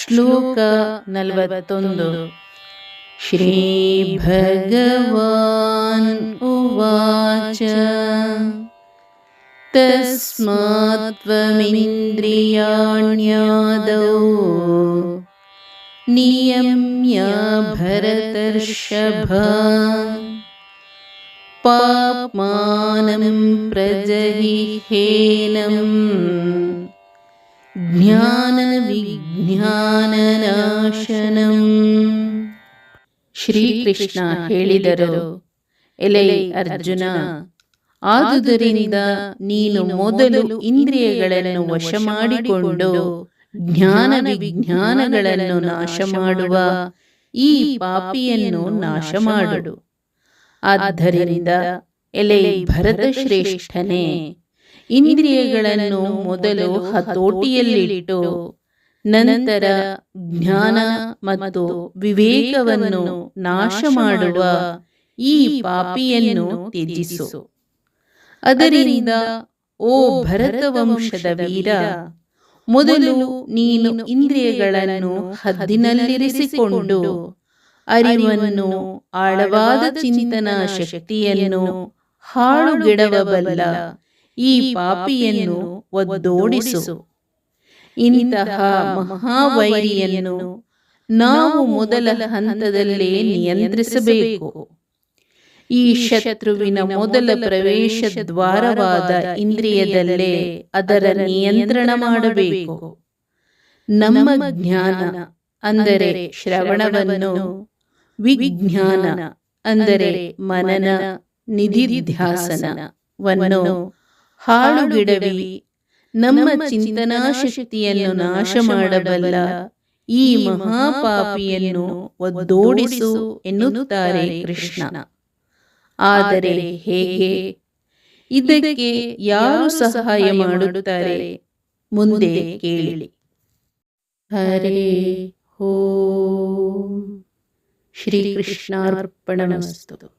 श्लोक नल् श्रीभगवान् उवाच। तस्मात्त्वमिन्द्रियाण्यादौ नियम्या भरतर्षभा। पाप्मानं प्रजयि हेन ಜ್ಞಾನವಿಜ್ಞಾನನಾಶನಂ. ಶ್ರೀಕೃಷ್ಣ ಹೇಳಿದರು, ಎಲೆ ಅರ್ಜುನ, ಆದುದರಿಂದ ನೀನು ಮೊದಲು ಇಂದ್ರಿಯಗಳನ್ನು ವಶ ಮಾಡಿಕೊಂಡು ಜ್ಞಾನ ವಿಜ್ಞಾನಗಳನ್ನು ನಾಶ ಮಾಡುವ ಈ ಪಾಪಿಯನ್ನು ನಾಶ ಮಾಡು ಆದ್ದರಿಂದ ಎಲೆ ಭರತ ಶ್ರೇಷ್ಠನೇ ಇಂದ್ರಿಯಗಳನ್ನು ಮೊದಲು ಹತೋಟಿಯಲ್ಲಿಟ್ಟು, ನಂತರ ಜ್ಞಾನ ಮತ್ತು ವಿವೇಕವನ್ನು ನಾಶ ಮಾಡುವ ಈ ಪಾಪಿಯನ್ನು ತ್ಯಜಿಸು. ಅದರಿಂದ, ಓ ಭರತ ವಂಶದ ವೀರ, ಮೊದಲು ನೀನು ಇಂದ್ರಿಯಗಳನ್ನು ಹದ್ದಿನಲ್ಲಿರಿಸಿಕೊಂಡು, ಅರಿವನ್ನು, ಆಳವಾದ ಚಿಂತನಾ ಶಕ್ತಿಯನ್ನು ಹಾಳುಗೆಡವಬಲ್ಲ ಈ ಪಾಪಿಯನ್ನು ಒದ್ದೋಡಿಸು. ಇಂತಹ ಮಹಾವೈರಿಯನ್ನು ನಾವು ಮೊದಲ ಹಂತದಲ್ಲೇ ನಿಯಂತ್ರಿಸಬೇಕು. ಈ ಶತ್ರುವಿನ ಮೊದಲ ಪ್ರವೇಶ ದ್ವಾರವಾದ ಇಂದ್ರಿಯದಲ್ಲೇ ಅದರ ನಿಯಂತ್ರಣ ಮಾಡಬೇಕು. ನಮ್ಮ ಜ್ಞಾನ ಅಂದರೆ ಶ್ರವಣವನ್ನು, ವಿಜ್ಞಾನ ಅಂದರೆ ಮನನ ನಿಧಿಧ್ಯಾಸನವನ್ನು ಹಾಳುಗಿಡವಿ ನಮ್ಮ ಚಿಂತನಾ ಶಕ್ತಿಯನ್ನು ನಾಶ ಮಾಡಬಲ್ಲ ಈ ಮಹಾಪಾಪಿಯನ್ನು ಒದ್ದೋಡಿಸು ಎನ್ನುತ್ತಾರೆ ಕೃಷ್ಣ. ಆದರೆ ಹೇಗೆ? ಇದಕ್ಕೆ ಯಾರು ಸಹಾಯ ಮಾಡುತ್ತಾರೆ? ಮುಂದೆ ಕೇಳಿ. ಹರೇ ಹೋ. ಶ್ರೀಕೃಷ್ಣಾರ್ಪಣಮಸ್ತು